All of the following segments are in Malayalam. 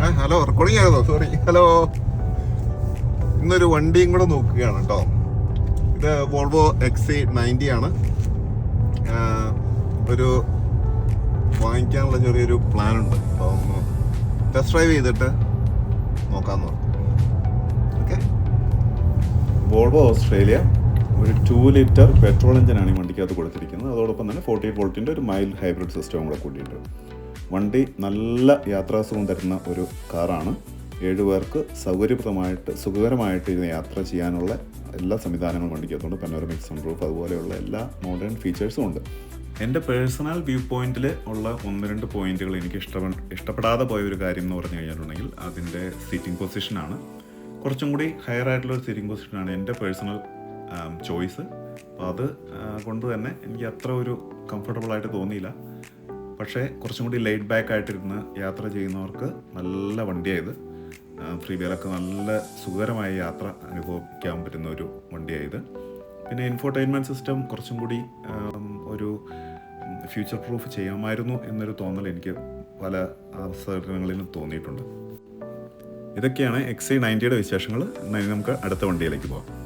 ഹലോ റെക്കോർഡിംഗ് ആയിരുന്നോ? Sorry hello. ഇന്നൊരു വണ്ടിയും കൂടെ നോക്കുകയാണ് കേട്ടോ. ഇത് വോൾവോ എക്സ് നയന്റി ആണ്. ഒരു വാങ്ങിക്കാനുള്ള ചെറിയൊരു പ്ലാൻ ഉണ്ട്. അപ്പോൾ ഒന്ന് ടെസ്റ്റ് ഡ്രൈവ് ചെയ്തിട്ട് നോക്കാമെന്ന് ഓക്കെ വോൾവോ ഓസ്ട്രേലിയ ഒരു ടു ലിറ്റർ പെട്രോൾ എഞ്ചിനാണ് ഈ വണ്ടിക്കകത്ത് കൊടുത്തിരിക്കുന്നത്. അതോടൊപ്പം തന്നെ ഫോർട്ടി വോൾട്ടിന്റെ ഒരു മൈൽഡ് ഹൈബ്രിഡ് സിസ്റ്റവും കൂടെ കൂട്ടിയിട്ടുണ്ട് വണ്ടി നല്ല യാത്രാസുഖം തരുന്ന ഒരു കാറാണ്. ഏഴ് പേർക്ക് സൗകര്യപ്രദമായിട്ട് സുഖകരമായിട്ട് ഇതിന് യാത്ര ചെയ്യാനുള്ള എല്ലാ സംവിധാനങ്ങളും വണ്ടിക്കകത്തുണ്ട്. പനോരമിക് സൺറൂഫ് അതുപോലെയുള്ള എല്ലാ മോഡേൺ ഫീച്ചേഴ്സും ഉണ്ട്. എന്റെ പേഴ്സണൽ വ്യൂ പോയിന്റിൽ ഉള്ള ഒന്ന് രണ്ട് പോയിന്റുകൾ എനിക്ക് ഇഷ്ടപ്പെ ഇഷ്ടപ്പെടാതെ പോയ ഒരു കാര്യം എന്ന് പറഞ്ഞു കഴിഞ്ഞിട്ടുണ്ടെങ്കിൽ അതിന്റെ സീറ്റിംഗ് പൊസിഷനാണ് കുറച്ചും കൂടി ഹയർ ആയിട്ടുള്ള ഒരു സീറ്റിംഗ് പൊസിഷനാണ് എന്റെ പേഴ്സണൽ ചോയ്സ് അപ്പോൾ അത് കൊണ്ട് തന്നെ എനിക്ക് അത്ര ഒരു കംഫർട്ടബിൾ ആയിട്ട് തോന്നിയില്ല. പക്ഷേ കുറച്ചും കൂടി ലൈറ്റ് ബാക്ക് ആയിട്ടിരുന്ന് യാത്ര ചെയ്യുന്നവർക്ക് നല്ല വണ്ടിയായത്. ഫ്രീ വീലൊക്കെ നല്ല സുഖകരമായ യാത്ര അനുഭവിക്കാൻ പറ്റുന്ന ഒരു വണ്ടിയായത്. പിന്നെ ഇൻഫോർടൈൻമെന്റ് സിസ്റ്റം കുറച്ചും കൂടി ഒരു ഫ്യൂച്ചർ പ്രൂഫ് ചെയ്യാമായിരുന്നു എന്നൊരു തോന്നൽ എനിക്ക് പല അവസരങ്ങളിലും തോന്നിയിട്ടുണ്ട്. ഇതൊക്കെയാണ് എക്സ് ഐ നയന്റിയുടെ വിശേഷങ്ങൾ. നമുക്ക് അടുത്ത വണ്ടിയിലേക്ക് പോകാം.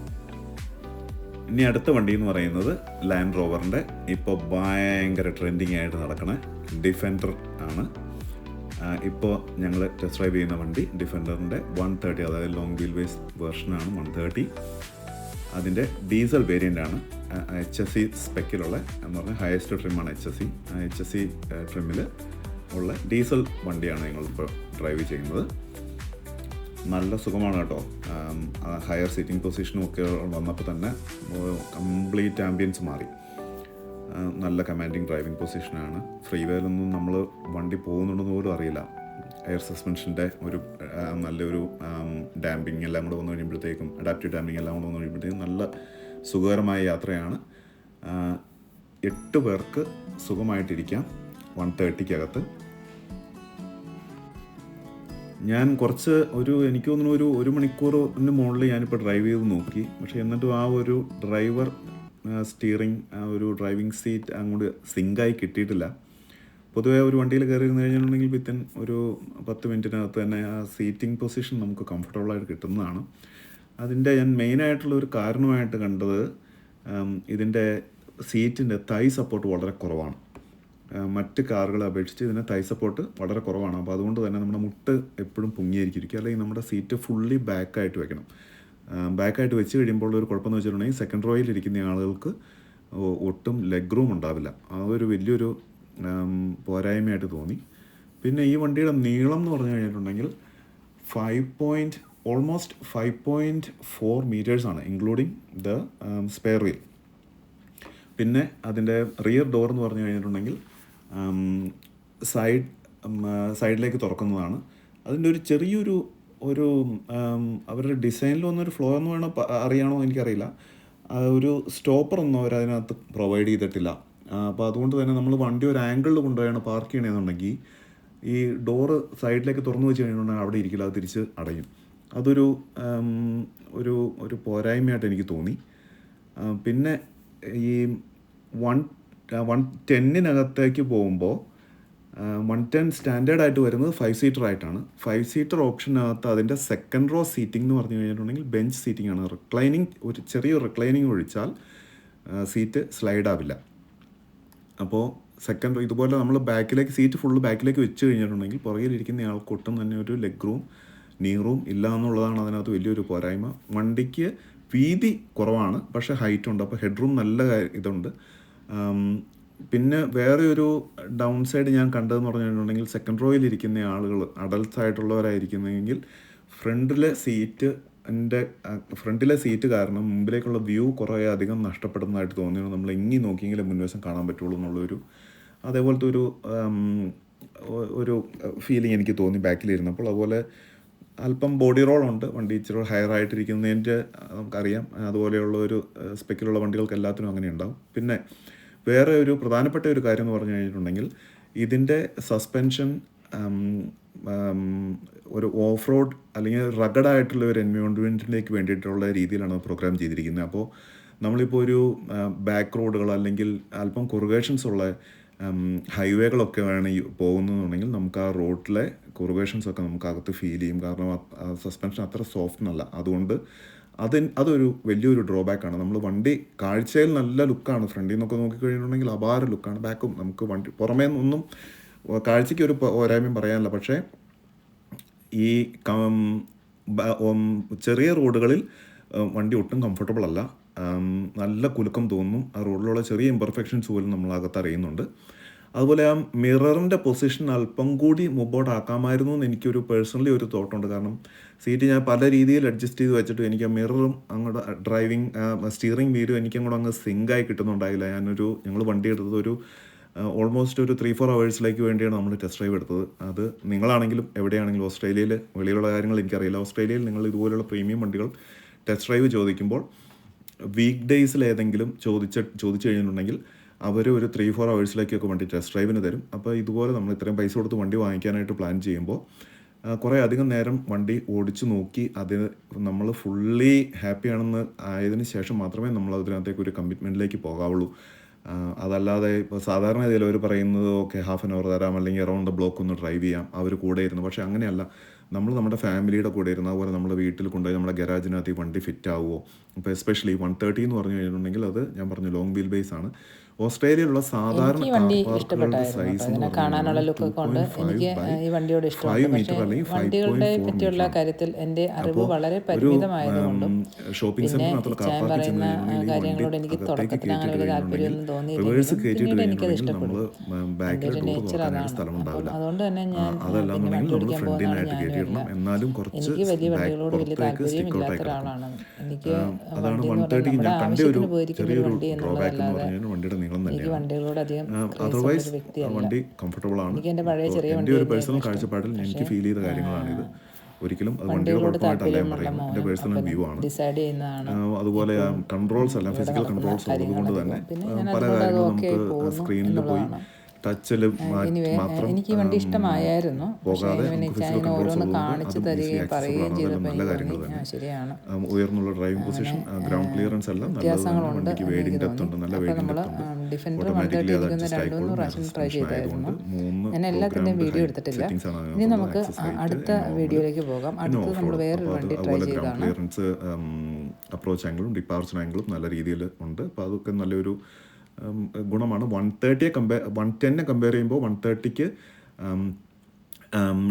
ഇനി അടുത്ത വണ്ടി എന്ന് പറയുന്നത് ലാൻഡ് റോവറിന്റെ ഇപ്പോൾ ഭയങ്കര ട്രെൻഡിങ് ആയിട്ട് നടക്കണ ഡിഫൻഡർ ആണ്. ഇപ്പോൾ ഞങ്ങൾ ടെസ്റ്റ് ഡ്രൈവ് ചെയ്യുന്ന വണ്ടി ഡിഫൻഡറിന്റെ വൺ തേർട്ടി അതായത് ലോങ് വീൽ വേർഷൻ വേർഷനാണ് വൺ തേർട്ടി അതിന്റെ ഡീസൽ വേരിയന്റ് ആണ് എച്ച് എസ് സി സ്പെക്കിലുള്ള എന്ന് പറഞ്ഞാൽ highest ട്രിമാണ് H S C H S C ട്രിമ്മിൽ ഉള്ള ഡീസൽ വണ്ടിയാണ് ഞങ്ങളിപ്പോൾ ഡ്രൈവ് ചെയ്യുന്നത്. നല്ല സുഖമാണ് കേട്ടോ. ഹയർ സീറ്റിംഗ് പൊസിഷനും ഒക്കെ വന്നപ്പോൾ തന്നെ കംപ്ലീറ്റ് ആംബിയൻസ് മാറി. നല്ല കമാൻഡിങ് ഡ്രൈവിംഗ് പൊസിഷനാണ് ഫ്രീ വേയിലൊന്നും നമ്മൾ വണ്ടി പോകുന്നുണ്ടെന്ന് പോലും അറിയില്ല. എയർ സസ്പെൻഷന്റെ ഒരു നല്ലൊരു ഡാമ്പിങ് എല്ലാം കൂടെ വന്നു കഴിയുമ്പോഴത്തേക്കും അഡാപ്റ്റീവ് ഡാമ്പിങ് എല്ലാം കൂടെ വന്നു കഴിയുമ്പോഴത്തേക്കും നല്ല സുഖകരമായ യാത്രയാണ്. എട്ട് പേർക്ക് സുഖമായിട്ടിരിക്കാം. വൺ തേർട്ടിക്കകത്ത് ഞാൻ കുറച്ച് ഒരു എനിക്ക് തോന്നുന്നു ഒരു ഒരു മണിക്കൂറിന് മുകളിൽ ഞാനിപ്പോൾ ഡ്രൈവ് ചെയ്ത് നോക്കി. പക്ഷേ എന്നിട്ടും ആ ഒരു ഡ്രൈവർ സ്റ്റിയറിംഗ് ആ ഒരു ഡ്രൈവിംഗ് സീറ്റ് അങ്ങോട്ട് സിങ്കായി കിട്ടിയിട്ടില്ല. പൊതുവേ ഒരു വണ്ടിയിൽ കയറി ഇരുന്ന് കഴിഞ്ഞിട്ടുണ്ടെങ്കിൽ വിത്തിൻ ഒരു പത്ത് മിനിറ്റിനകത്ത് തന്നെ ആ സീറ്റിംഗ് പൊസിഷൻ നമുക്ക് കംഫർട്ടബിളായിട്ട് കിട്ടുന്നതാണ്. അതിന്റെ ഞാൻ മെയിനായിട്ടുള്ള ഒരു കാരണമായിട്ട് കണ്ടത് ഇതിന്റെ സീറ്റിന്റെ തൈ സപ്പോർട്ട് വളരെ കുറവാണ്. മറ്റ് കാറുകളെ അപേക്ഷിച്ച് ഇതിന് തൈ സപ്പോർട്ട് വളരെ കുറവാണ്. അപ്പോൾ അതുകൊണ്ട് തന്നെ നമ്മുടെ മുട്ട് എപ്പോഴും പൊങ്ങിയിരിക്കും. അല്ലെങ്കിൽ നമ്മുടെ സീറ്റ് ഫുള്ളി ബാക്കായിട്ട് വെക്കണം. ബാക്കായിട്ട് വെച്ച് കഴിയുമ്പോൾ ഒരു കുഴപ്പമെന്ന് വെച്ചിട്ടുണ്ടെങ്കിൽ സെക്കൻഡ് റോയിൽ ഇരിക്കുന്ന ആളുകൾക്ക് ഒട്ടും ലെഗ് റൂം ഉണ്ടാവില്ല. ആ ഒരു വലിയൊരു പോരായ്മയായിട്ട് തോന്നി. പിന്നെ ഈ വണ്ടിയുടെ നീളം എന്ന് പറഞ്ഞു കഴിഞ്ഞിട്ടുണ്ടെങ്കിൽ five point almost five point four മീറ്റേഴ്സാണ് including the spare wheel പിന്നെ അതിന്റെ റിയർ ഡോർ എന്ന് പറഞ്ഞു കഴിഞ്ഞിട്ടുണ്ടെങ്കിൽ സൈഡ് സൈഡിലേക്ക് തുറക്കുന്നതാണ്. അതിന്റെ ഒരു ചെറിയൊരു ഒരു അവരുടെ ഡിസൈനിൽ വന്നൊരു ഫ്ലോ എന്ന് വേണോ അറിയണോ എനിക്കറിയില്ല. ഒരു സ്റ്റോപ്പർ ഒന്നും അവർ അതിനകത്ത് പ്രൊവൈഡ് ചെയ്തിട്ടില്ല. അപ്പോൾ അതുകൊണ്ട് തന്നെ നമ്മൾ വണ്ടി ഒരു ആംഗിളിൽ കൊണ്ടുപോയാണ് പാർക്ക് ചെയ്യണമെന്നുണ്ടെങ്കിൽ ഈ ഡോറ് സൈഡിലേക്ക് തുറന്നു വെച്ച് കഴിഞ്ഞിട്ടുണ്ടെങ്കിൽ അവിടെ ഇരിക്കില്ല അത് തിരിച്ച് അടയും. അതൊരു ഒരു ഒരു പോരായ്മയായിട്ട് എനിക്ക് തോന്നി. പിന്നെ ഈ വൺ വൺ ടെന്നിനകത്തേക്ക് പോകുമ്പോൾ വൺ ടെൻ സ്റ്റാൻഡേർഡ് ആയിട്ട് വരുന്നത് ഫൈവ് സീറ്റർ ആയിട്ടാണ് ഫൈവ് സീറ്റർ ഓപ്ഷനകത്ത് അതിന്റെ സെക്കൻഡ് റോ സീറ്റിംഗ് എന്ന് പറഞ്ഞു കഴിഞ്ഞിട്ടുണ്ടെങ്കിൽ ബെഞ്ച് സീറ്റിംഗ് ആണ് റിക്ലൈനിങ് ഒരു ചെറിയ റിക്ലൈനിങ് ഒഴിച്ചാൽ സീറ്റ് സ്ലൈഡ് ആവില്ല അപ്പോൾ സെക്കൻഡ് ഇതുപോലെ നമ്മൾ ബാക്കിലേക്ക് സീറ്റ് ഫുള്ള് ബാക്കിലേക്ക് വെച്ച് കഴിഞ്ഞിട്ടുണ്ടെങ്കിൽ പുറകിലിരിക്കുന്ന ആൾക്ക് ഒട്ടും തന്നെ ഒരു ലെഗ് റൂം നീ റൂം ഇല്ല എന്നുള്ളതാണ് അതിനകത്ത് വലിയൊരു പോരായ്മ. വണ്ടിക്ക് വീതി കുറവാണ് പക്ഷേ ഹൈറ്റ് ഉണ്ട്. അപ്പോൾ ഹെഡ് റൂം നല്ല ഇതുണ്ട്. പിന്നെ വേറെ ഒരു ഡൗൺ സൈഡ് ഞാൻ കണ്ടതെന്ന് പറഞ്ഞിട്ടുണ്ടെങ്കിൽ സെക്കൻഡ് റോയിൽ ഇരിക്കുന്ന ആളുകൾ അഡൽട്ട്സ് ആയിട്ടുള്ളവരായിരിക്കുന്നെങ്കിൽ ഫ്രണ്ടിലെ സീറ്റ് എന്റെ ഫ്രണ്ടിലെ സീറ്റ് കാരണം മുമ്പിലേക്കുള്ള വ്യൂ കുറേ അധികം നഷ്ടപ്പെടുന്നതായിട്ട് തോന്നിയാണ് നമ്മൾ എങ്ങി നോക്കിയെങ്കിലും മുൻവശം കാണാൻ പറ്റുള്ളൂ എന്നുള്ളൊരു അതേപോലത്തെ ഒരു ഒരു ഫീലിംഗ് എനിക്ക് തോന്നി ബാക്കിലിരുന്നപ്പോൾ. അതുപോലെ അല്പം ബോഡി റോളുണ്ട് വണ്ടി ഇച്ചിരി ഹയർ ആയിട്ടിരിക്കുന്നതിന്റെ നമുക്കറിയാം. അതുപോലെയുള്ള ഒരു സ്പെക്കിലുള്ള വണ്ടികൾക്ക് എല്ലാത്തിനും അങ്ങനെ ഉണ്ടാവും പിന്നെ വേറെ ഒരു പ്രധാനപ്പെട്ട ഒരു കാര്യം എന്ന് പറഞ്ഞു കഴിഞ്ഞിട്ടുണ്ടെങ്കിൽ ഇതിന്റെ സസ്പെൻഷൻ ഒരു ഓഫ് റോഡ് അല്ലെങ്കിൽ റഗഡായിട്ടുള്ള ഒരു എൻവയോൺമെന്റിലേക്ക് വേണ്ടിയിട്ടുള്ള രീതിയിലാണ് പ്രോഗ്രാം ചെയ്തിരിക്കുന്നത്. അപ്പോൾ നമ്മളിപ്പോൾ ഒരു ബാക്ക് റോഡുകൾ അല്ലെങ്കിൽ അല്പം കൊറുഗേഷൻസ് ഉള്ള ഹൈവേകളൊക്കെ വേണമെങ്കിൽ പോകുന്നതെന്നുണ്ടെങ്കിൽ നമുക്ക് ആ റോഡിലെ കുറുവേഷൻസ് ഒക്കെ നമുക്ക് അകത്ത് ഫീൽ ചെയ്യും. കാരണം സസ്പെൻഷൻ അത്ര സോഫ്റ്റ് അല്ല അതുകൊണ്ട് അത് അതൊരു വലിയൊരു ഡ്രോബാക്ക് ആണ്. നമ്മൾ വണ്ടി കാഴ്ചയിൽ നല്ല ലുക്കാണ് ഫ്രണ്ടിൽ നിന്നൊക്കെ നോക്കിക്കഴിഞ്ഞിട്ടുണ്ടെങ്കിൽ അപാര ലുക്കാണ് ബാക്കും നമുക്ക് വണ്ടി പുറമേ നിന്നൊന്നും കാഴ്ചയ്ക്ക് ഒരു പോരായ്മയും പറയാനില്ല. പക്ഷേ ഈ ചെറിയ റോഡുകളിൽ വണ്ടി ഒട്ടും കംഫർട്ടബിൾ അല്ല. നല്ല കുലുക്കം തോന്നും. ആ റോഡിലുള്ള ചെറിയ ഇംപെർഫെക്ഷൻസ് പോലും നമ്മളകത്ത് അറിയുന്നുണ്ട്. അതുപോലെ ആ മിററിന്റെ പൊസിഷൻ അല്പം കൂടി മുമ്പോട്ടാക്കാമായിരുന്നു എന്ന് എനിക്കൊരു പേഴ്സണലി ഒരു തോട്ടുണ്ട് കാരണം സീറ്റ് ഞാൻ പല രീതിയിൽ അഡ്ജസ്റ്റ് ചെയ്ത് വെച്ചിട്ട് എനിക്ക് ആ മിററും അങ്ങോട്ട് ഡ്രൈവിംഗ് സ്റ്റിയറിംഗ് വീലും എനിക്ക് അങ്ങോട്ട് അങ്ങ് സിങ്കായി കിട്ടുന്നുണ്ടായില്ല. ഞാനൊരു ഞങ്ങൾ വണ്ടി എടുത്തത് ഒരു ഓൾമോസ്റ്റ് ഒരു ത്രീ ഫോർ അവേഴ്സിലേക്ക് വേണ്ടിയാണ് നമ്മൾ ടെസ്റ്റ് ഡ്രൈവ് എടുത്തത്. അത് നിങ്ങളാണെങ്കിലും എവിടെയാണെങ്കിലും ഓസ്ട്രേലിയയിൽ വെളിയിലുള്ള കാര്യങ്ങൾ എനിക്കറിയില്ല. ഓസ്ട്രേലിയയിൽ നിങ്ങൾ ഇതുപോലുള്ള പ്രീമിയം വണ്ടികൾ ടെസ്റ്റ് ഡ്രൈവ് ചോദിക്കുമ്പോൾ വീക്ക് ഡേയ്സിൽ ഏതെങ്കിലും ചോദിച്ച ചോദിച്ചു കഴിഞ്ഞിട്ടുണ്ടെങ്കിൽ അവർ ഒരു ത്രീ ഫോർ അവേഴ്സിലേക്കൊക്കെ വണ്ടി ടെസ്റ്റ് ഡ്രൈവിന് തരും. അപ്പോൾ ഇതുപോലെ നമ്മൾ ഇത്രയും പൈസ കൊടുത്ത് വണ്ടി വാങ്ങിക്കാനായിട്ട് പ്ലാൻ ചെയ്യുമ്പോൾ കുറേ അധികം നേരം വണ്ടി ഓടിച്ചു നോക്കി അതിന് നമ്മൾ ഫുള്ളി ഹാപ്പിയാണെന്ന് ആയതിനു ശേഷം മാത്രമേ നമ്മൾ അതിനകത്തേക്ക് ഒരു കമ്മിറ്റ്മെന്റിലേക്ക് പോകാവുള്ളൂ. അതല്ലാതെ ഇപ്പോൾ സാധാരണ അവർ പറയുന്നത് ഓക്കെ ഹാഫ് ആൻ അവർ തരാം അല്ലെങ്കിൽ അറൗണ്ട് ദ ബ്ലോക്ക് ഒന്ന് ഡ്രൈവ് ചെയ്യാം. അവർ കൂടെ ഇരുന്നു പക്ഷേ അങ്ങനെയല്ല. നമ്മൾ നമ്മുടെ ഫാമിലിയുടെ കൂടെ ഇരുന്ന അതുപോലെ നമ്മുടെ വീട്ടിൽ കൊണ്ടുപോയി നമ്മുടെ ഗരാജിനകത്ത് ഈ വണ്ടി ഫിറ്റ് ആവുമോ ഇപ്പോൾ എസ്പെഷ്യലി വൺ തേർട്ടി എന്ന് പറഞ്ഞു കഴിഞ്ഞിട്ടുണ്ടെങ്കിൽ അത് ഞാൻ പറഞ്ഞു ലോങ് വീൽ ബേസ് ആണ്. ഓസ്ട്രേലിയയിലുള്ള സാധാരണ പറഞ്ഞു കാണാനുള്ള ലുക്കൊക്കെ എനിക്ക് ഈ വണ്ടിയോട് 5 ഇഷ്ടമുണ്ട് meter പക്ഷേ വണ്ടികളുടെ പറ്റിയുള്ള കാര്യത്തിൽ എന്റെ അറിവ് വളരെ ഒരു പരിമിതമായതുകൊണ്ടും ഷോപ്പിംഗ് പിന്നെ പറയുന്ന കാര്യങ്ങളോട് എനിക്ക് അകത്തേക്ക് തുടക്കത്തിൽ അങ്ങനെ കയറ്റി വലിയ കഴിഞ്ഞിട്ടുണ്ടെങ്കിൽ താല്പര്യമൊന്നും റിവേഴ്സ് പിന്നീട് എനിക്കത് ഇഷ്ടപ്പെട്ടു എന്റെ ഡോർ നേച്ചർ അതാണ് സ്ഥലം അപ്പം ഉണ്ടാവില്ല അതുകൊണ്ട് തന്നെ ഞാൻ പിന്നെ വണ്ടി ഓടിക്കാൻ പോകുന്നതാണ് എനിക്ക് വലിയ വണ്ടികളോട് വലിയ താല്പര്യം ഇല്ലാത്ത ഒരാളാണ്. എനിക്ക് വണ്ടി എന്ന് പറഞ്ഞാൽ നമ്മുടെ കണ്ട ഒരു ആവശ്യത്തിന് പോയിരിക്കുന്ന വണ്ടി ഡ്രോബാക്ക് എന്ന് എന്നുള്ളതല്ലാതെ വണ്ടിയുടെ നീളം തന്നെയാണ്. അതർവൈസ് വണ്ടി കംഫർട്ടബിൾ ആണ്. എന്റെ ഒരു പേഴ്സണൽ കാഴ്ചപ്പാടിൽ എനിക്ക് ഫീൽ ചെയ്ത കാര്യങ്ങളാണിത്. ഒരിക്കലും അത് വണ്ടിയുടെ കുഴപ്പമായിട്ടല്ല ഞാൻ പറയുന്നത്. എന്റെ പേഴ്സണൽ വ്യൂ ആണ്. അതുപോലെ കൺട്രോൾസ് അല്ല ഫിസിക്കൽ കൺട്രോൾസ് ഉള്ളത് കൊണ്ട് തന്നെ പല കാര്യങ്ങളും നമുക്ക് സ്ക്രീനിൽ പോയി. ടച്ചിൽ മാത്രം എനിക്ക് വണ്ടി ഇഷ്ടമായായിരുന്നു. പോകാതെ ഓരോന്ന് കാണിച്ചു തരികയും പറയുകയും ചെയ്തപ്പോൾ ശരിയാണ്. ഉയർന്നുള്ള ഡ്രൈവിംഗ് പൊസിഷൻ ഗ്രൗണ്ട് ക്ലിയറൻസ് എല്ലാം നല്ലത് തന്നെ. വ്യത്യാസങ്ങളുണ്ട് വണ്ടിക്ക് ഡെപ്ത് ഉണ്ട് നല്ല ഡെപ്ത് ഉണ്ട്. ഓട്ടോമാറ്റിക്കലി അത് അഡ്ജസ്റ്റ് ആയിക്കോളും. മൂന്ന് ഞാൻ എല്ലാത്തിന്റെയും programmed വീഡിയോ എടുത്തിട്ടില്ല. ഇനി നമുക്ക് അടുത്ത വീഡിയോയിലേക്ക് പോകാം. അടുത്ത നമ്മൾ. വേറൊരു വണ്ടി ട്രൈ ചെയ്തതാണ്. ക്ലിയറൻസ് അപ്രോച്ച് ആംഗിളും ഡിപ്പാർച്ചർ ആംഗിളും നല്ല രീതിയിൽ ഉണ്ട്. അപ്പോൾ അതൊക്കെ നല്ലൊരു ഗുണമാണ്. വൺ തേർട്ടിയെ കമ്പയർ വൺ ടെന്നെ കമ്പയർ ചെയ്യുമ്പോൾ വൺ തേർട്ടിക്ക്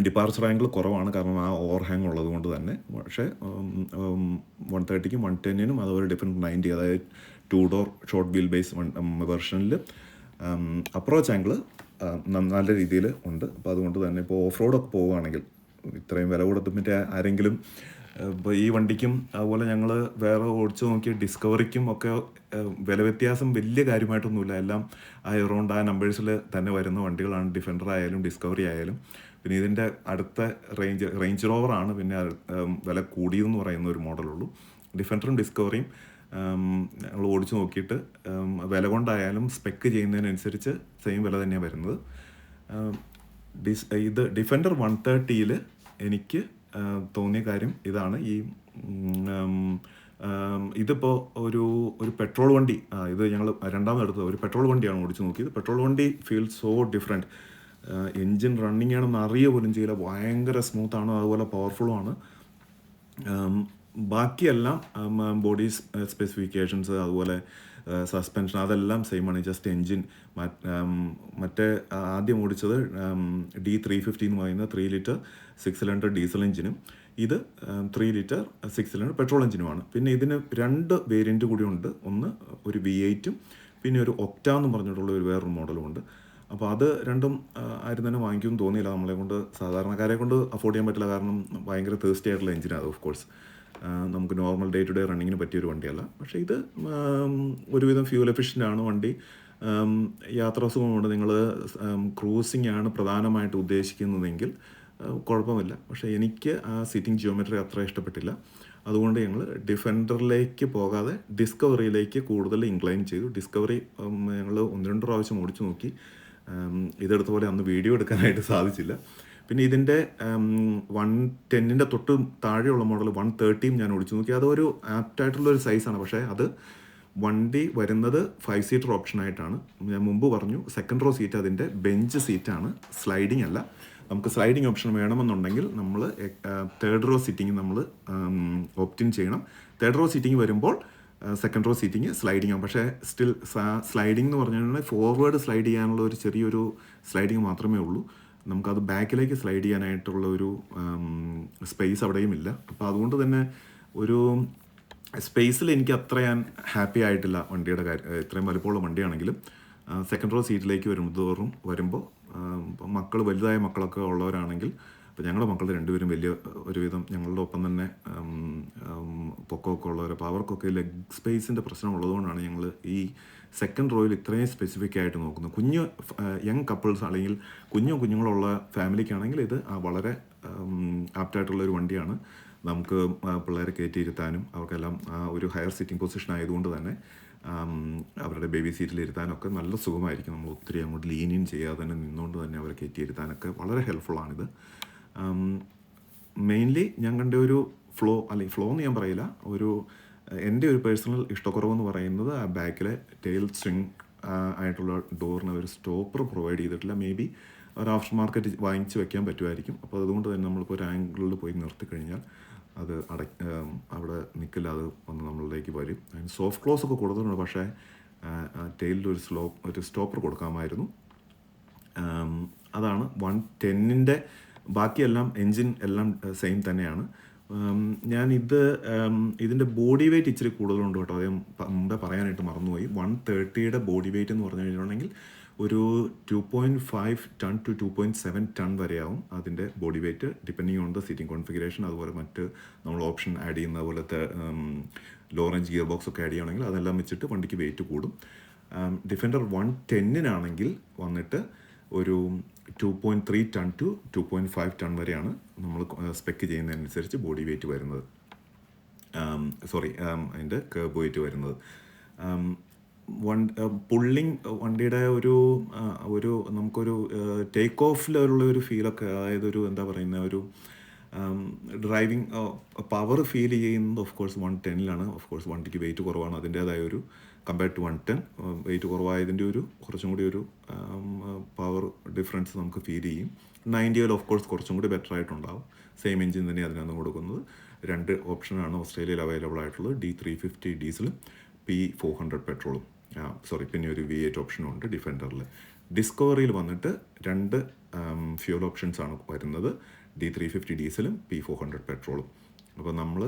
ഡിപ്പാർച്ചർ ആംഗിൾ കുറവാണ്. കാരണം ആ ഓവർ ഹാങ് ഉള്ളത് കൊണ്ട് തന്നെ. പക്ഷേ വൺ തേർട്ടിക്കും വൺ ടെന്നിനും അതുപോലെ ഡിഫറെന്റ് നയന്റി അതായത് two door short wheel base വെർഷനിൽ approach angle നല്ല രീതിയിൽ ഉണ്ട്. അപ്പോൾ അതുകൊണ്ട് തന്നെ ഇപ്പോൾ ഓഫ് റോഡൊക്കെ പോവുകയാണെങ്കിൽ ഇത്രയും വില കൊടുത്ത് മറ്റേ ആരെങ്കിലും ഇപ്പോൾ ഈ വണ്ടിക്കും അതുപോലെ ഞങ്ങൾ വേറെ ഓടിച്ചു നോക്കിയ ഡിസ്കവറിക്കും ഒക്കെ വില വ്യത്യാസം വലിയ കാര്യമായിട്ടൊന്നുമില്ല. എല്ലാം ആ എറൗണ്ട് ആ നമ്പേഴ്സിൽ തന്നെ വരുന്ന വണ്ടികളാണ്. ഡിഫൻഡർ ആയാലും ഡിസ്കവറി ആയാലും. പിന്നെ ഇതിന്റെ അടുത്ത റേഞ്ച് റേഞ്ച് റോവറാണ് പിന്നെ വില കൂടിയതെന്ന് പറയുന്ന ഒരു മോഡലുള്ളൂ. ഡിഫൻഡറും ഡിസ്കവറിയും ഞങ്ങൾ ഓടിച്ചു നോക്കിയിട്ട് വില കൊണ്ടായാലും സ്പെക്ക് ചെയ്യുന്നതിനനുസരിച്ച് സെയിം വില തന്നെയാണ് വരുന്നത്. ഡിസ് ഇത് ഡിഫൻഡർ വൺ തേർട്ടിയിൽ എനിക്ക് തോന്നിയ കാര്യം ഇതാണ്. ഈ ഇതിപ്പോൾ ഒരു ഒരു പെട്രോൾ വണ്ടി ഇത് ഞങ്ങൾ രണ്ടാമത് എടുത്തത് ഒരു പെട്രോൾ വണ്ടിയാണ് ഓടിച്ചു നോക്കിയത്. പെട്രോൾ വണ്ടി feel so different engine running ആണെന്ന് അറിയുക പോലും ചെയ്യില്ല. ഭയങ്കര സ്മൂത്താണ് അതുപോലെ പവർഫുള്ളും ആണ്. ബാക്കിയെല്ലാം ബോഡി സ്പെസിഫിക്കേഷൻസ് അതുപോലെ സസ്പെൻഷൻ അതെല്ലാം സെയിം ആണ്. ജസ്റ്റ് എൻജിൻ മറ്റേ ആദ്യം ഓടിച്ചത് ഡി ത്രീ ഫിഫ്റ്റി എന്ന് പറയുന്ന three litre six cylinder diesel എഞ്ചിനും ഇത് three litre six cylinder petrol എഞ്ചിനുമാണ് പിന്നെ ഇതിന് രണ്ട് വേരിയന്റ് കൂടി ഉണ്ട്. ഒന്ന് ഒരു വി എയ്റ്റും പിന്നെ ഒരു ഒക്ട എന്ന് പറഞ്ഞിട്ടുള്ള ഒരു വേറൊരു മോഡലും ഉണ്ട്. അപ്പോൾ അത് രണ്ടും ആരും തന്നെ വാങ്ങിക്കും തോന്നിയില്ല. നമ്മളെ കൊണ്ട് സാധാരണക്കാരെ കൊണ്ട് അഫോർഡ് ചെയ്യാൻ പറ്റില്ല. കാരണം ഭയങ്കര തേഴ്സ്റ്റി ആയിട്ടുള്ള എഞ്ചിനാണ് ഓഫ് കോഴ്സ് നമുക്ക് നോർമൽ ഡേ ടു ഡേ റണ്ണിങ്ങിന് പറ്റിയൊരു വണ്ടിയല്ല. പക്ഷേ ഇത് ഒരുവിധം ഫ്യൂൽ എഫിഷ്യന്റ് ആണ് വണ്ടി. യാത്രാസുഖമുണ്ട് നിങ്ങൾ ക്രൂസിംഗ് ആണ് പ്രധാനമായിട്ട് ഉദ്ദേശിക്കുന്നതെങ്കിൽ കുഴപ്പമില്ല. പക്ഷേ എനിക്ക് ആ സിറ്റിംഗ് ജിയോമെട്രി അത്ര ഇഷ്ടപ്പെട്ടില്ല. അതുകൊണ്ട് ഞങ്ങൾ ഡിഫൻഡറിലേക്ക് പോകാതെ ഡിസ്കവറിയിലേക്ക് കൂടുതൽ ഇൻക്ലൈൻ ചെയ്തു. ഡിസ്കവറി ഞങ്ങൾ ഒന്ന് രണ്ട് പ്രാവശ്യം ഓടിച്ചു നോക്കി. ഇതെടുത്ത പോലെ അന്ന് വീഡിയോ എടുക്കാനായിട്ട് സാധിച്ചില്ല. പിന്നെ ഇതിന്റെ വൺ ടെന്നിന്റെ തൊട്ട് താഴെയുള്ള മോഡൽ വൺ തേർട്ടിയും ഞാൻ ഓടിച്ചു നോക്കി. അതൊരു ആപ്റ്റായിട്ടുള്ള ഒരു സൈസാണ്. പക്ഷേ അത് വണ്ടി വരുന്നത് ഫൈവ് സീറ്റർ ഓപ്ഷൻ ആയിട്ടാണ്. ഞാൻ മുമ്പ് പറഞ്ഞു സെക്കൻഡ് റോ സീറ്റ് അതിന്റെ ബെഞ്ച് സീറ്റാണ് സ്ലൈഡിംഗ് അല്ല. നമുക്ക് സ്ലൈഡിംഗ് ഓപ്ഷൻ വേണമെന്നുണ്ടെങ്കിൽ നമ്മൾ തേർഡ് റോ സീറ്റിംഗ് നമ്മൾ ഓപ്റ്റിൻ ചെയ്യണം. തേർഡ് റോ സീറ്റിംഗ് വരുമ്പോൾ സെക്കൻഡ് റോ സീറ്റിംഗ് സ്ലൈഡിംഗ് ആവും. പക്ഷേ സ്റ്റിൽ സ്ലൈഡിംഗ് എന്ന് പറഞ്ഞു കഴിഞ്ഞാൽ ഫോർവേഡ് സ്ലൈഡ് ചെയ്യാനുള്ള ഒരു ചെറിയൊരു സ്ലൈഡിങ് മാത്രമേ ഉള്ളൂ. നമുക്കത് ബാക്കിലേക്ക് സ്ലൈഡ് ചെയ്യാനായിട്ടുള്ള ഒരു സ്പേസ് അവിടെയും ഇല്ല. അപ്പോൾ അതുകൊണ്ട് തന്നെ ഒരു സ്പേസിൽ എനിക്ക് അത്ര ഞാൻ ഹാപ്പി ആയിട്ടില്ല വണ്ടിയുടെ കാര്യം ഇത്രയും വലുപ്പമുള്ള വണ്ടിയാണെങ്കിലും. സെക്കൻഡ് റോ സീറ്റിലേക്ക് വരുന്നതോറും വരുമ്പോൾ മക്കൾ വലുതായ മക്കളൊക്കെ ഉള്ളവരാണെങ്കിൽ അപ്പോൾ ഞങ്ങളുടെ മക്കൾ രണ്ടുപേരും വലിയ ഒരുവിധം ഞങ്ങളുടെ ഒപ്പം തന്നെ പൊക്കമൊക്കെ ഉള്ളവർ അപ്പോൾ അവർക്കൊക്കെ ലെഗ് സ്പേസിന്റെ പ്രശ്നം ഉള്ളതുകൊണ്ടാണ് ഞങ്ങൾ ഈ സെക്കൻഡ് റോയിൽ ഇത്രയും സ്പെസിഫിക് ആയിട്ട് നോക്കുന്നത്. കുഞ്ഞ് യങ് കപ്പിൾസ് അല്ലെങ്കിൽ കുഞ്ഞു കുഞ്ഞുങ്ങളുള്ള ഫാമിലിക്കാണെങ്കിൽ ഇത് വളരെ ആപ്റ്റായിട്ടുള്ള ഒരു വണ്ടിയാണ്. നമുക്ക് പിള്ളേരെ കയറ്റിയിരുത്താനും അവർക്കെല്ലാം ഒരു ഹയർ സിറ്റിംഗ് പൊസിഷൻ ആയതുകൊണ്ട് തന്നെ അവരുടെ ബേബി സീറ്റിൽ ഇരുത്താനൊക്കെ നല്ല സുഖമായിരിക്കും. നമ്മൾ ഒത്തിരി അങ്ങോട്ട് ലീനിൻ ചെയ്യാതെ തന്നെ നിന്നുകൊണ്ട് തന്നെ അവരെ കയറ്റിയിരുത്താനൊക്കെ വളരെ ഹെൽപ്ഫുള്ളാണിത് മെയിൻലി ഞാൻ കണ്ട ഒരു ഫ്ലോ അല്ലെങ്കിൽ ഫ്ലോ എന്ന് ഞാൻ പറയില്ല ഒരു എന്റെ ഒരു പേഴ്സണൽ ഇഷ്ടക്കുറവെന്ന് പറയുന്നത് ആ ബാക്കിലെ ടെയിൽ സ്ട്രിങ് ആയിട്ടുള്ള ഡോറിന് ഒരു സ്റ്റോപ്പർ പ്രൊവൈഡ് ചെയ്തിട്ടില്ല. മേ ബി ഒരു ആഫ്റ്റർ മാർക്കറ്റ് വാങ്ങിച്ച് വെക്കാൻ പറ്റുമായിരിക്കും. അപ്പോൾ അതുകൊണ്ട് തന്നെ നമ്മളിപ്പോൾ ഒരു ആംഗിളിൽ പോയി നിർത്തി കഴിഞ്ഞാൽ അത് അട അവിടെ നിൽക്കില്ല അത് വന്ന് നമ്മളിലേക്ക് വരും. അതിന് സോഫ്റ്റ് ക്ലോസ് ഒക്കെ കൊടുത്തിട്ടുണ്ട്. പക്ഷേ ടെയിലിൽ ഒരു സ്ലോ ഒരു സ്റ്റോപ്പർ കൊടുക്കാമായിരുന്നു. അതാണ് വൺ ടെന്നിന്റെ ബാക്കിയെല്ലാം എൻജിൻ എല്ലാം സെയിം തന്നെയാണ്. ഞാൻ ഇത് ഇതിന്റെ ബോഡി വെയ്റ്റ് ഇച്ചിരി കൂടുതലുണ്ട് കേട്ടോ. അദ്ദേഹം മുമ്പേ പറയാനായിട്ട് മറന്നുപോയി. വൺ തേർട്ടിയുടെ ബോഡി വെയ്റ്റ് എന്ന് പറഞ്ഞു കഴിഞ്ഞിട്ടുണ്ടെങ്കിൽ ഒരു two point five ton two two point seven ton വരെയാവും അതിന്റെ body weight depending on the seating configuration അതുപോലെ മറ്റ് നമ്മൾ ഓപ്ഷൻ ആഡ് ചെയ്യുന്ന പോലത്തെ ലോ റേഞ്ച് ഗിയർ ബോക്സ് ഒക്കെ ആഡ് ചെയ്യുകയാണെങ്കിൽ അതെല്ലാം വെച്ചിട്ട് വണ്ടിക്ക് വെയിറ്റ് കൂടും. ഡിഫൻഡർ വൺ ടെന്നിനാണെങ്കിൽ വന്നിട്ട് ഒരു two point three ton two two point five ton വരെയാണ് നമ്മൾ സ്പെക്ക് ചെയ്യുന്നതനുസരിച്ച് ബോഡി വെയിറ്റ് വരുന്നത്. സോറി അതിന്റെ കേബ് വെയിറ്റ് വരുന്നത്. വൺ പുള്ളിങ് വണ്ടിയുടെ ഒരു ഒരു നമുക്കൊരു ടേക്ക് ഓഫിലുള്ള ഒരു ഫീലൊക്കെ അതായത് ഒരു എന്താ പറയുന്ന ഒരു ഡ്രൈവിംഗ് പവർ ഫീൽ ചെയ്യുന്നത് ഓഫ് കോഴ്സ് വൺ ടെന്നിലാണ് ഓഫ് കോഴ്സ് വണ്ടിക്ക് വെയിറ്റ് കുറവാണ്. അതിന്റേതായ ഒരു compared to one ten weight കുറവായതിന്റെ ഒരു കുറച്ചും കൂടി ഒരു പവർ ഡിഫറൻസ് നമുക്ക് ഫീൽ ചെയ്യും. നയന്റിയിൽ ഓഫ് കോഴ്സ് കുറച്ചും കൂടി ബെറ്റർ ആയിട്ടുണ്ടാവും. സെയിം എഞ്ചിൻ തന്നെ അതിനകത്ത് കൊടുക്കുന്നത്. രണ്ട് ഓപ്ഷനാണ് ഓസ്ട്രേലിയയിൽ അവൈലബിൾ ആയിട്ടുള്ളത്. ഡി ത്രീ ഫിഫ്റ്റി ഡീസലും പി ഫോർ ഹൺഡ്രഡ് പെട്രോളും സോറി പിന്നെ ഒരു വി എയ്റ്റ് ഓപ്ഷനും ഉണ്ട് ഡിഫൻഡറിൽ ഡിസ്കവറിയിൽ വന്നിട്ട് രണ്ട് ഫ്യൂൽ ഓപ്ഷൻസ് ആണ് വരുന്നത്. ഡി ത്രീ ഫിഫ്റ്റി ഡീസലും പി ഫോർ ഹൺഡ്രഡ് പെട്രോളും അപ്പോൾ നമ്മൾ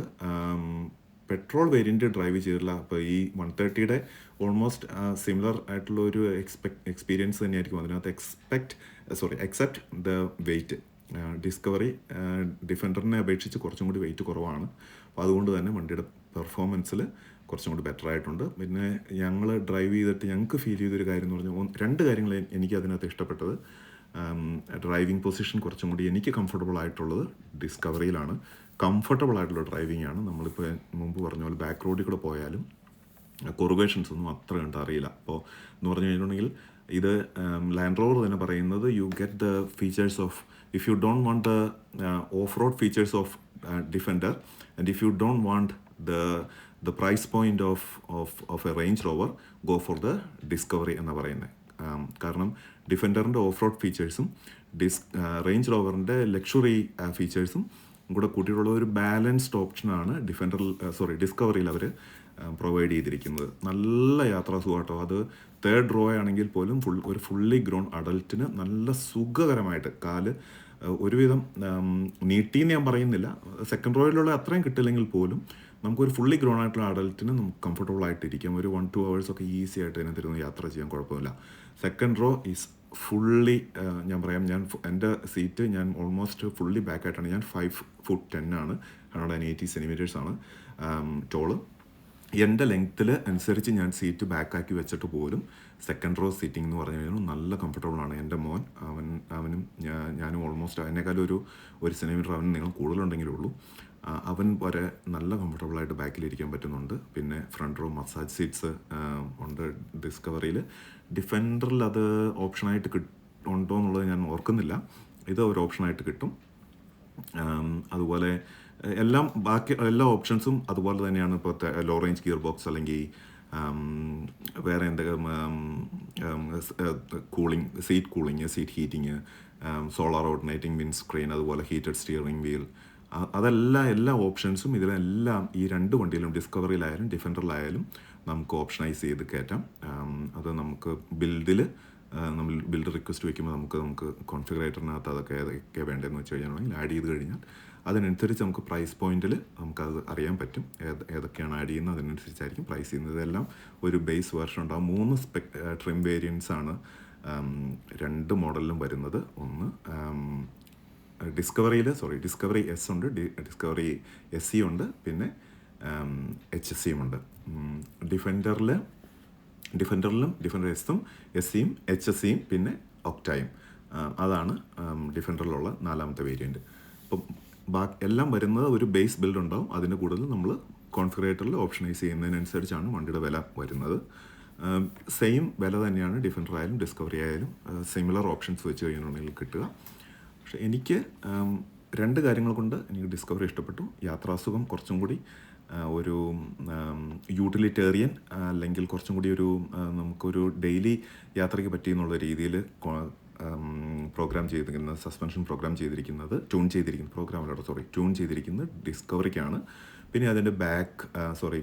പെട്രോൾ വേരിയന്റ് ഡ്രൈവ് ചെയ്തിട്ടില്ല അപ്പോൾ ഈ വൺ തേർട്ടിയുടെ ഓൾമോസ്റ്റ് സിമിലർ ആയിട്ടുള്ള ഒരു എക്സ്പെക്ട് എക്സ്പീരിയൻസ് തന്നെയായിരിക്കും. അതിനകത്ത് expect sorry except the weight Discovery ഡിഫൻഡറിനെ അപേക്ഷിച്ച് കുറച്ചും കൂടി വെയിറ്റ് കുറവാണ്. അപ്പോൾ അതുകൊണ്ട് തന്നെ വണ്ടിയുടെ പെർഫോമൻസിൽ കുറച്ചും കൂടി ബെറ്റർ ആയിട്ടുണ്ട്. പിന്നെ ഞങ്ങൾ ഡ്രൈവ് ചെയ്തിട്ട് ഞങ്ങൾക്ക് ഫീൽ ചെയ്തൊരു കാര്യം എന്ന് പറഞ്ഞാൽ രണ്ട് കാര്യങ്ങൾ എനിക്ക് അതിനകത്ത് ഇഷ്ടപ്പെട്ടത്. ഡ്രൈവിംഗ് പൊസിഷൻ കുറച്ചും കൂടി എനിക്ക് കംഫർട്ടബിൾ ആയിട്ടുള്ളത് ഡിസ്കവറിയിലാണ് കംഫർട്ടബിൾ ആയിട്ടുള്ള ഡ്രൈവിംഗ് ആണ്. നമ്മളിപ്പോൾ മുമ്പ് പറഞ്ഞ പോലെ ബാക്ക് റോഡിൽ കൂടെ പോയാലും കൊറുവേഷൻസ് ഒന്നും അത്ര കണ്ട് അറിയില്ല. അപ്പോൾ എന്ന് പറഞ്ഞു കഴിഞ്ഞിട്ടുണ്ടെങ്കിൽ ഇത് ലാൻഡ് റോവർ തന്നെ പറയുന്നത് you get the features of if you don't want the off road features of Defender and if you don't want the the price point of of of a Range Rover go for the Discovery എന്ന് പറയുന്നത് കാരണം ഡിഫൻഡറിന്റെ ഓഫ് റോഡ് ഫീച്ചേഴ്സും ഡിസ് റേഞ്ച് റോവറിന്റെ ലക്ഷറി ഫീച്ചേഴ്സും കൂടെ കൂട്ടിയിട്ടുള്ള ഒരു ബാലൻസ്ഡ് ഓപ്ഷനാണ് ഡിഫൻഡർ സോറി ഡിസ്കവറിയിൽ അവർ പ്രൊവൈഡ് ചെയ്തിരിക്കുന്നത്. നല്ല യാത്രാ സുഖമാട്ടോ അത് തേർഡ് റോ ആണെങ്കിൽ പോലും ഫുൾ ഒരു ഫുള്ളി ഗ്രോൺ അഡൽറ്റിന് നല്ല സുഖകരമായിട്ട് കാൽ ഒരുവിധം നീട്ടിന്ന് ഞാൻ പറയുന്നില്ല. സെക്കൻഡ് റോയിലുള്ള അത്രയും കിട്ടില്ലെങ്കിൽ പോലും നമുക്കൊരു ഫുള്ളി ഗ്രോൺ ആയിട്ടുള്ള അഡൽറ്റിന് നമുക്ക് കംഫർട്ടബിൾ ആയിട്ടിരിക്കാം. ഒരു വൺ ടു അവേഴ്സ് ഒക്കെ ഈസി ആയിട്ട് ഇതിനകത്തിരുന്ന് യാത്ര ചെയ്യാൻ കുഴപ്പമില്ല. സെക്കൻഡ് റോ ഈസ് ഫുള്ളി ഞാൻ പറയാം ഞാൻ എന്റെ സീറ്റ് ഞാൻ ഓൾമോസ്റ്റ് ഫുള്ളി ബാക്ക് ആയിട്ടാണ്. ഞാൻ ഫൈവ് ഫുട്ട് ടെൻ ആണ്. ഹൺഡ്രഡ് ആൻഡ് എയ്റ്റി സെന്റിമീറ്റേഴ്സ് ആണ്. ടോൾ എന്റെ ലെങ്ത്തിൽ അനുസരിച്ച് ഞാൻ സീറ്റ് ബാക്കാക്കി വെച്ചിട്ട് പോലും സെക്കൻഡ് റോ സീറ്റിംഗ് എന്ന് പറഞ്ഞു കഴിഞ്ഞാൽ നല്ല കംഫർട്ടബിൾ ആണ് എന്റെ മോൻ. അവൻ അവനും ഞാനും ഓൾമോസ്റ്റ് അതിനേക്കാളും ഒരു ഒരു സെന്റിമീറ്റർ അവന് നിങ്ങൾ കൂടുതലുണ്ടെങ്കിലേ ഉള്ളൂ. അവൻ വരെ നല്ല കംഫർട്ടബിളായിട്ട് ബാക്കിലിരിക്കാൻ പറ്റുന്നുണ്ട്. പിന്നെ ഫ്രണ്ട് റോ മസാജ് സീറ്റ്സ് ഉണ്ട് ഡിസ്കവറിയിൽ ഡിഫൻഡറിൽ അത് ഓപ്ഷനായിട്ട് കിട്ടുണ്ടോ എന്നുള്ളത് ഞാൻ ഓർക്കുന്നില്ല. ഇത് ഒരു ഓപ്ഷനായിട്ട് കിട്ടും. അതുപോലെ എല്ലാം ബാക്കി എല്ലാ ഓപ്ഷൻസും അതുപോലെ തന്നെയാണ് ഇപ്പോൾ ലോ റേഞ്ച് ഗിയർ ബോക്സ് അല്ലെങ്കിൽ വേറെ എന്തെങ്കിലും cooling seat cooling seat heating solar ordinating windscreen അതുപോലെ ഹീറ്റഡ് സ്റ്റിയറിംഗ് വീൽ അതെല്ലാം എല്ലാ ഓപ്ഷൻസും ഇതിലെല്ലാം ഈ രണ്ട് വണ്ടിയിലും ഡിസ്കവറിയിലായാലും ഡിഫൻഡറിലായാലും നമുക്ക് ഓപ്ഷനൈസ് ചെയ്ത് കയറ്റാം. അത് നമുക്ക് ബിൽഡിൽ നമ്മൾ ബിൽഡ് റിക്വസ്റ്റ് വയ്ക്കുമ്പോൾ നമുക്ക് നമുക്ക് കോൺഫിഗറേറ്ററിനകത്ത് അതൊക്കെ ഏതൊക്കെ വേണ്ടതെന്ന് വെച്ച് കഴിഞ്ഞാൽ ആഡ് ചെയ്ത് കഴിഞ്ഞാൽ അതിനനുസരിച്ച് നമുക്ക് പ്രൈസ് പോയിന്റിൽ നമുക്കത് അറിയാൻ പറ്റും. ഏത് ഏതൊക്കെയാണ് ആഡ് ചെയ്യുന്നത് അതിനനുസരിച്ചായിരിക്കും പ്രൈസ് ചെയ്യുന്നത്. ഇതെല്ലാം ഒരു ബേസ് വേർഷൻ ഉണ്ടാകും മൂന്ന് സ്പെക് ട്രിം വേരിയൻസ് ആണ് രണ്ട് മോഡലിലും വരുന്നത്. ഒന്ന് ഡിസ്കവറിയിൽ സോറി ഡിസ്കവറി എസ് ഉണ്ട് ഡിസ്കവറി എസ് സി ഉണ്ട് പിന്നെ എച്ച് എസ് സിയും ഉണ്ട്. ഡിഫൻഡറിൽ ഡിഫൻഡറിലും ഡിഫൻഡർ എസും എസ് സിയും എച്ച് എസ് സിയും പിന്നെ ഒക്ടായും അതാണ് ഡിഫൻഡറിലുള്ള നാലാമത്തെ വേരിയന്റ് അപ്പം ബാക്കി എല്ലാം വരുന്നത് ഒരു ബേസ് ബിൽഡ് ഉണ്ടാവും. അതിന് കൂടുതൽ നമ്മൾ കോൺഫിഗറേറ്ററിൽ ഓപ്ഷനൈസ് ചെയ്യുന്നതിനനുസരിച്ചാണ് വണ്ടിയുടെ വില വരുന്നത്. സെയിം വില തന്നെയാണ് ഡിഫൻഡർ ആയാലും ഡിസ്കവറി ആയാലും സിമിലർ ഓപ്ഷൻസ് വെച്ച് കഴിഞ്ഞിട്ടുണ്ടെങ്കിൽ കിട്ടുക. പക്ഷെ എനിക്ക് രണ്ട് കാര്യങ്ങൾ കൊണ്ട് എനിക്ക് ഡിസ്കവറി ഇഷ്ടപ്പെട്ടു. യാത്രാസുഖം കുറച്ചും കൂടി ഒരു യൂട്ടിലിറ്റേറിയൻ അല്ലെങ്കിൽ കുറച്ചും കൂടി ഒരു നമുക്കൊരു ഡെയിലി യാത്രയ്ക്ക് പറ്റി എന്നുള്ള രീതിയിൽ പ്രോഗ്രാം ചെയ്തിരിക്കുന്നത് സസ്പെൻഷൻ പ്രോഗ്രാം ചെയ്തിരിക്കുന്നത് ട്യൂൺ ചെയ്തിരിക്കുന്നത് പ്രോഗ്രാം അല്ല സോറി ട്യൂൺ ചെയ്തിരിക്കുന്നത് ഡിസ്കവറിക്കാണ് പിന്നെ അതിന്റെ ബാക്ക് സോറി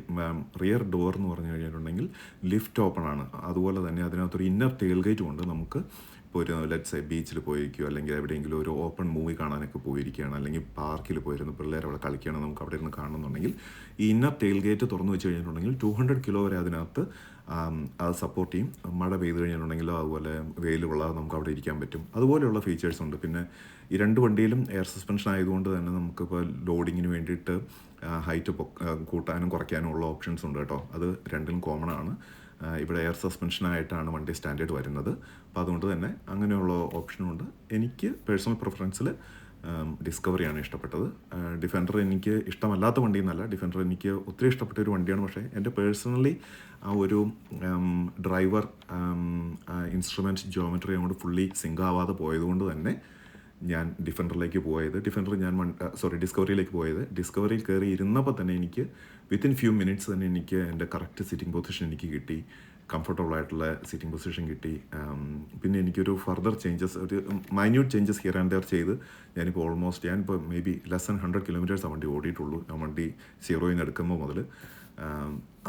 റിയർ ഡോർ എന്ന് പറഞ്ഞു കഴിഞ്ഞിട്ടുണ്ടെങ്കിൽ ലിഫ്റ്റ് ഓപ്പൺ ആണ്. അതുപോലെ തന്നെ അതിനകത്തൊരു ഇന്നർ ടേൽ ഗേറ്റും ഉണ്ട് നമുക്ക് ഇപ്പോൾ ഒരു ലെറ്റ്സ് എ ബീച്ചിൽ പോയിരിക്കുകയോ അല്ലെങ്കിൽ എവിടെയെങ്കിലും ഒരു ഓപ്പൺ മൂവി കാണാനൊക്കെ പോയിരിക്കുകയാണ് അല്ലെങ്കിൽ പാർക്കിൽ പോയിരുന്നു പിള്ളേർ അവിടെ കളിക്കുകയാണ് നമുക്ക് അവിടെ ഇരുന്ന് കാണുന്നുണ്ടെങ്കിൽ ഈ ഇന്നർ ടെയിൽ ഗേറ്റ് തുറന്നു വെച്ച് കഴിഞ്ഞിട്ടുണ്ടെങ്കിൽ ടു ഹൺഡ്രഡ് കിലോ വരെ അതിനകത്ത് അത് സപ്പോർട്ട് ചെയ്യും. മഴ പെയ്ത് കഴിഞ്ഞിട്ടുണ്ടെങ്കിലോ അതുപോലെ വെയിൽ കൊള്ളാതെ നമുക്ക് അവിടെ ഇരിക്കാൻ പറ്റും. അതുപോലെയുള്ള ഫീച്ചേഴ്സ് ഉണ്ട്. പിന്നെ ഈ രണ്ട് വണ്ടിയിലും എയർ സസ്പെൻഷൻ ആയതുകൊണ്ട് തന്നെ നമുക്കിപ്പോൾ ലോഡിങ്ങിന് വേണ്ടിയിട്ട് ഹൈറ്റ് കൂട്ടാനും കുറയ്ക്കാനും ഉള്ള ഓപ്ഷൻസ് ഉണ്ട് കേട്ടോ. അത് രണ്ടിലും കോമൺ ആണ്. ഇവിടെ എയർ സസ്പെൻഷനായിട്ടാണ് വണ്ടി സ്റ്റാൻഡേർഡ് വരുന്നത്. അപ്പോൾ അതുകൊണ്ട് തന്നെ അങ്ങനെയുള്ള ഓപ്ഷനുണ്ട് എനിക്ക് പേഴ്സണൽ പ്രിഫറൻസിൽ ഡിസ്കവറിയാണ് ഇഷ്ടപ്പെട്ടത്. ഡിഫൻഡർ എനിക്ക് ഇഷ്ടമല്ലാത്ത വണ്ടി എന്നല്ല. ഡിഫൻഡർ എനിക്ക് ഒത്തിരി ഇഷ്ടപ്പെട്ട ഒരു വണ്ടിയാണ്. പക്ഷേ എന്റെ പേഴ്സണലി ആ ഒരു ഡ്രൈവർ ഇൻസ്ട്രുമെന്റ് ജോമെട്രി അങ്ങോട്ട് ഫുള്ളി സിങ്ക് ആവാതെ പോയതുകൊണ്ട് തന്നെ ഞാൻ ഡിഫൻഡറിലേക്ക് പോയത്. ഡിഫൻഡർ ഞാൻ സോറി ഡിസ്കവറിയിലേക്ക് പോയത്. ഡിസ്കവറിയിൽ കയറി ഇരുന്നപ്പോൾ തന്നെ എനിക്ക് വിത്തിൻ ഫ്യൂ മിനിറ്റ്സ് തന്നെ എനിക്ക് എന്റെ കറക്റ്റ് സിറ്റിംഗ് പൊസിഷൻ എനിക്ക് കിട്ടി. കംഫർട്ടബിൾ ആയിട്ടുള്ള സിറ്റിംഗ് പൊസിഷൻ കിട്ടി. പിന്നെ എനിക്കൊരു ഫർദർ ചേഞ്ചസ് ഒരു minute changes here and there ചെയ്ത് ഞാനിപ്പോൾ ഓൾമോസ്റ്റ് ഞാനിപ്പോൾ maybe less than hundred kilometres ആ വണ്ടി ഓടിയിട്ടുള്ളൂ. ആ വണ്ടി സീറോയിൽ നിന്ന് എടുക്കുമ്പോൾ മുതൽ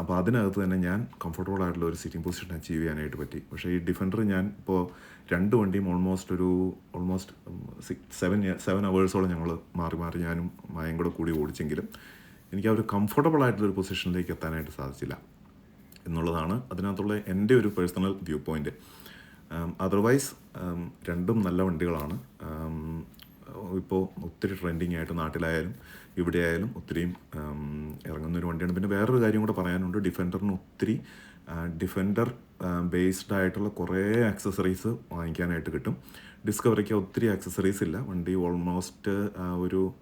അപ്പോൾ അതിനകത്ത് തന്നെ ഞാൻ കംഫർട്ടബിൾ ആയിട്ടുള്ള ഒരു സിറ്റിംഗ് പൊസിഷൻ അച്ചീവ് ചെയ്യാനായിട്ട് പറ്റി. പക്ഷേ ഈ ഡിഫൻഡർ ഞാൻ ഇപ്പോൾ രണ്ട് വണ്ടിയും ഓൾമോസ്റ്റ് ഒരു ഓൾമോസ്റ്റ് സിക്സ് സെവൻ സെവൻ അവേഴ്സോളം ഞങ്ങൾ മാറി മാറി ഞാനും മായം കൂടെ കൂടി ഓടിച്ചെങ്കിലും എനിക്ക് ആ ഒരു കംഫർട്ടബിൾ ആയിട്ടുള്ള ഒരു പൊസിഷനിലേക്ക് എത്താനായിട്ട് സാധിച്ചില്ല എന്നുള്ളതാണ് അതിനകത്തുള്ള എന്റെ ഒരു പേഴ്സണൽ വ്യൂ പോയിന്റ് അതർവൈസ് രണ്ടും നല്ല വണ്ടികളാണ്. ഇപ്പോൾ ഒത്തിരി ട്രെൻഡിങ് ആയിട്ട് നാട്ടിലായാലും ഇവിടെ ആയാലും ഒത്തിരിയും ഇറങ്ങുന്ന ഒരു വണ്ടിയാണ്. പിന്നെ വേറൊരു കാര്യം കൂടെ പറയാനുണ്ട്. ഡിഫൻഡറിന് ഒത്തിരി ഡിഫൻഡർ ബേസ്ഡ് ആയിട്ടുള്ള കുറേ ആക്സസറീസ് വാങ്ങിക്കാനായിട്ട് കിട്ടും. ഡിസ്കവറിക്ക് ഒത്തിരി ആക്സസറീസ് ഇല്ല. വണ്ടി ഓൾമോസ്റ്റ് ഒരു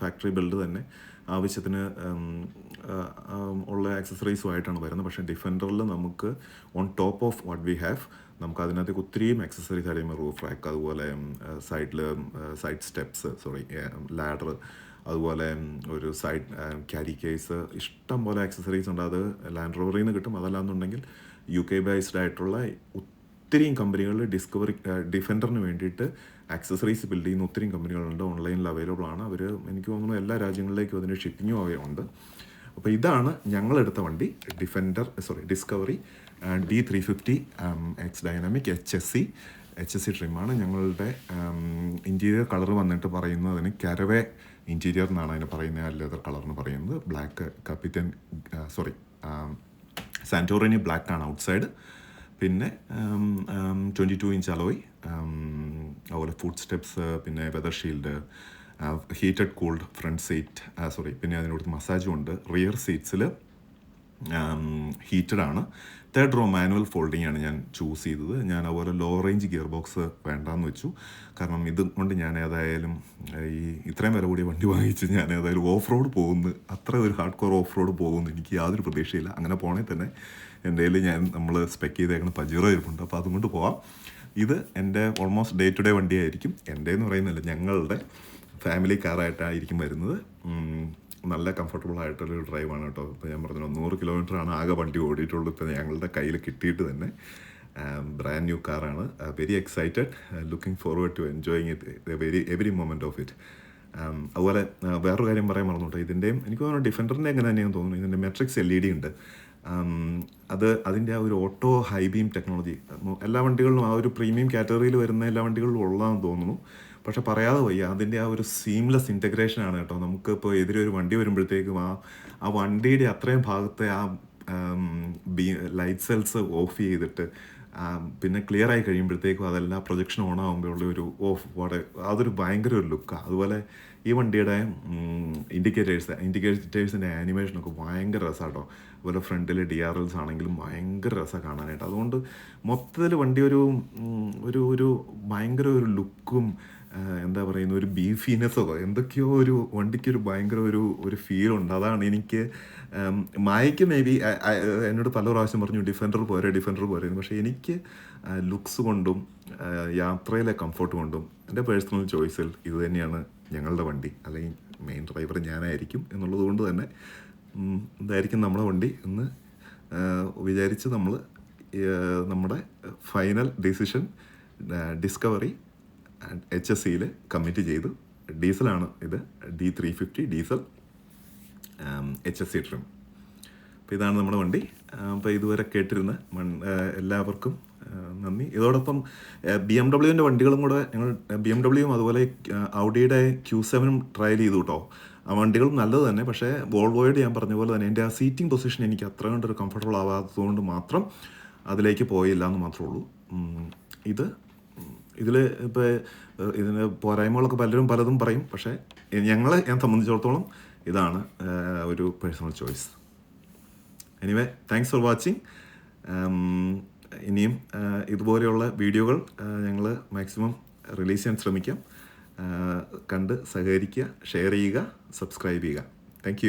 ഫാക്ടറി ബിൽഡ് തന്നെ ആവശ്യത്തിന് ഉള്ള ആക്സസറീസുമായിട്ടാണ് വരുന്നത്. പക്ഷേ ഡിഫൻഡറിൽ നമുക്ക് on top of what we have നമുക്ക് അതിനകത്തേക്ക് ഒത്തിരിയും ആക്സസറീസ് അറിയുമ്പോൾ റൂഫ് റാക്ക് അതുപോലെ സൈഡിൽ സൈഡ് സ്റ്റെപ്സ് സോറി ലാഡർ അതുപോലെ ഒരു സൈഡ് ക്യാരി കേസ് ഇഷ്ടം പോലെ ആക്സസറീസ് ഉണ്ട്. അത് ലാൻഡ് റോവറിൽ നിന്ന് കിട്ടും. അതല്ലാന്നുണ്ടെങ്കിൽ യു കെ ബേസ്ഡ് ആയിട്ടുള്ള ഒത്തിരിയും കമ്പനികളിൽ ഡിസ്കവറി ഡിഫൻഡറിന് വേണ്ടിയിട്ട് ആക്സസറീസ് ബിൽഡ് ചെയ്യുന്ന ഒത്തിരിയും കമ്പനികളുണ്ട്. ഓൺലൈനിൽ അവൈലബിൾ ആണ്. അവർ എനിക്ക് തോന്നുന്നു എല്ലാ രാജ്യങ്ങളിലേക്കും അതിന്റെ ഷിപ്പിങ്ങും ഉണ്ട് അപ്പോൾ ഇതാണ് ഞങ്ങളെടുത്ത വണ്ടി. Defender sorry Discovery D three fifty X Dynamic H S C H S C ട്രിമാണ് ഞങ്ങളുടെ ഇന്റീരിയർ കളർ വന്നിട്ട് പറയുന്നതിന് കരവേ ഇന്റീരിയർ എന്നാണ് അതിനെ പറയുന്നത്. ലെതർ കളറിന് പറയുന്നത്. Black captain sorry Santorini black ആണ് ഔട്ട്സൈഡ് പിന്നെ ട്വന്റി ടു ഇഞ്ച് അലോയ് അതുപോലെ ഫുഡ് സ്റ്റെപ്സ് പിന്നെ weather shield heated cooled front seat sorry പിന്നെ അതിനോട് മസാജും ഉണ്ട്. റിയർ സീറ്റ്സിൽ ഹീറ്റഡ് ആണ്. തേർഡ് റോ മാനുവൽ ഫോൾഡിംഗ് ആണ് ഞാൻ ചൂസ് ചെയ്തത്. ഞാൻ അതുപോലെ ലോ റേഞ്ച് ഗിയർ ബോക്സ് വേണ്ടാന്ന് വെച്ചു. കാരണം ഇത് കൊണ്ട് ഞാൻ ഏതായാലും ഈ ഇത്രയും വില കൂടിയ വണ്ടി വാങ്ങിച്ച് ഞാൻ ഏതായാലും ഓഫ് റോഡ് പോകുന്നു. അത്ര ഒരു ഹാർഡ് കോർ ഓഫ് റോഡ് പോകുന്നു. എനിക്ക് യാതൊരു പ്രതീക്ഷയില്ല. അങ്ങനെ പോണേ തന്നെ എന്റെ കയ്യിൽ ഞാൻ നമ്മൾ സ്പെക്ക് ചെയ്തേക്കുന്ന പജീറോ ഇരിപ്പുണ്ട്. അപ്പോൾ അതുകൊണ്ട് പോവാം. ഇത് എന്റെ ഓൾമോസ്റ്റ് ഡേ ടു ഡേ വണ്ടിയായിരിക്കും. എന്റെ എന്ന് പറയുന്നില്ല ഞങ്ങളുടെ ഫാമിലി കാറായിട്ടായിരിക്കും വരുന്നത്. നല്ല കംഫർട്ടബിൾ ആയിട്ടുള്ളൊരു ഡ്രൈവാണ് കേട്ടോ. ഇപ്പോൾ ഞാൻ പറഞ്ഞു നൂറ് കിലോമീറ്ററാണ് ആകെ വണ്ടി ഓടിയിട്ടുള്ളൂ. ഇപ്പോൾ ഞങ്ങളുടെ കയ്യിൽ കിട്ടിയിട്ട് തന്നെ ബ്രാൻഡ് ന്യൂ കാറാണ് very excited looking forward to enjoying it very every moment of it അതുപോലെ വേറൊരു കാര്യം പറയാൻ മറന്നുട്ടോ ഇതിന്റെയും എനിക്ക് തോന്നുന്നു ഡിഫൻഡറിന്റെ എങ്ങനെ തന്നെയാണ് തോന്നുന്നു. ഇതിന്റെ മെട്രിക്സ് എൽ ഇ ഡി ഉണ്ട്. അത് അതിന്റെ ആ ഒരു ഓട്ടോ ഹൈ ബീം ടെക്നോളജി എല്ലാ വണ്ടികളിലും ആ ഒരു പ്രീമിയം കാറ്റഗറിയിൽ വരുന്ന എല്ലാ വണ്ടികളിലും ഉള്ളതാണെന്ന് തോന്നുന്നു. പക്ഷെ പറയാതെ വയ്യ. അതിന്റെ ആ ഒരു സീംലെസ് ഇന്റഗ്രേഷൻ ആണ് കേട്ടോ. നമുക്ക് ഇപ്പോൾ എതിരെ ഒരു വണ്ടി വരുമ്പോഴത്തേക്കും ആ ആ വണ്ടിയുടെ അത്രയും ഭാഗത്തെ ആ ബീ ലൈറ്റ് സെൽസ് ഓഫ് ചെയ്തിട്ട് പിന്നെ ക്ലിയർ ആയി കഴിയുമ്പോഴത്തേക്കും അതെല്ലാം പ്രൊജക്ഷൻ ഓൺ ആകുമ്പോഴുള്ള ഒരു ഓഫ് വാടെ അതൊരു ഭയങ്കര ഒരു ലുക്കാണ് അതുപോലെ ഈ വണ്ടിയുടെ ഇൻഡിക്കേറ്റേഴ്സ് ഇൻഡിക്കേറ്റേഴ്സിന്റെ ആനിമേഷനൊക്കെ ഭയങ്കര രസമാട്ടോ അതുപോലെ ഫ്രണ്ടിലെ ഡി ആർ എൽസ് ആണെങ്കിലും ഭയങ്കര രസമാണ് കാണാനായിട്ട്. അതുകൊണ്ട് മൊത്തത്തിൽ വണ്ടി ഒരു ഒരു ഒരു ഭയങ്കര ഒരു ലുക്കും എന്താ പറയുന്ന ഒരു ബീഫിനെസ്സോ എന്തൊക്കെയോ ഒരു വണ്ടിക്ക് ഒരു ഭയങ്കര ഒരു ഒരു ഫീൽ ഉണ്ട്. അതാണ് എനിക്ക് മായയ്ക്ക് മേ ബി എന്നോട് പല പ്രാവശ്യം പറഞ്ഞു ഡിഫൻഡർ പോരെ ഡിഫൻഡർ പോരെ. പക്ഷേ എനിക്ക് ലുക്സ് കൊണ്ടും യാത്രയിലെ കംഫർട്ട് കൊണ്ടും എന്റെ പേഴ്സണൽ ചോയ്സിൽ ഇത് തന്നെയാണ് ഞങ്ങളുടെ വണ്ടി. അല്ലെങ്കിൽ മെയിൻ ഡ്രൈവർ ഞാനായിരിക്കും എന്നുള്ളത് കൊണ്ട് തന്നെ ഇതായിരിക്കും നമ്മുടെ വണ്ടി എന്ന് വിചാരിച്ച് നമ്മൾ നമ്മുടെ final decision Discovery H S സിയിൽ കമ്മിറ്റ് ചെയ്തു. ഡീസലാണ് ഇത്. D three fifty diesel H S C trim അപ്പോൾ ഇതാണ് നമ്മുടെ വണ്ടി. അപ്പോൾ ഇതുവരെ കേട്ടിരുന്ന എല്ലാവർക്കും നന്ദി. ഇതോടൊപ്പം ബി എം ഡബ്ല്യുവിന്റെ വണ്ടികളും കൂടെ ഞങ്ങൾ ബി എം ഡബ്ല്യുവും അതുപോലെ ഔഡിയുടെ ക്യൂ സെവനും ട്രയൽ ചെയ്തു കേട്ടോ ആ വണ്ടികളും നല്ലത് തന്നെ. പക്ഷേ വോൾവോയുടെ ഞാൻ പറഞ്ഞ പോലെ തന്നെ എന്റെ ആ സീറ്റിംഗ് പൊസിഷൻ എനിക്ക് അത്ര കണ്ടൊരു കംഫർട്ടബിൾ ആവാത്തതുകൊണ്ട് മാത്രം അതിലേക്ക് പോയില്ല എന്ന് മാത്രമേ ഉള്ളൂ. ഇത് ഇതിൽ ഇപ്പോൾ ഇതിന് പോരായ്മകളൊക്കെ പലരും പലതും പറയും. പക്ഷേ ഞങ്ങളെ ഞാൻ സംബന്ധിച്ചിടത്തോളം ഇതാണ് ഒരു personal choice anyway thanks for watching ഇനിയും ഇതുപോലെയുള്ള വീഡിയോകൾ ഞങ്ങൾ മാക്സിമം റിലീസ് ചെയ്യാൻ ശ്രമിക്കാം. കണ്ട് സഹകരിക്കുക ഷെയർ ചെയ്യുക സബ്സ്ക്രൈബ് ചെയ്യുക. താങ്ക്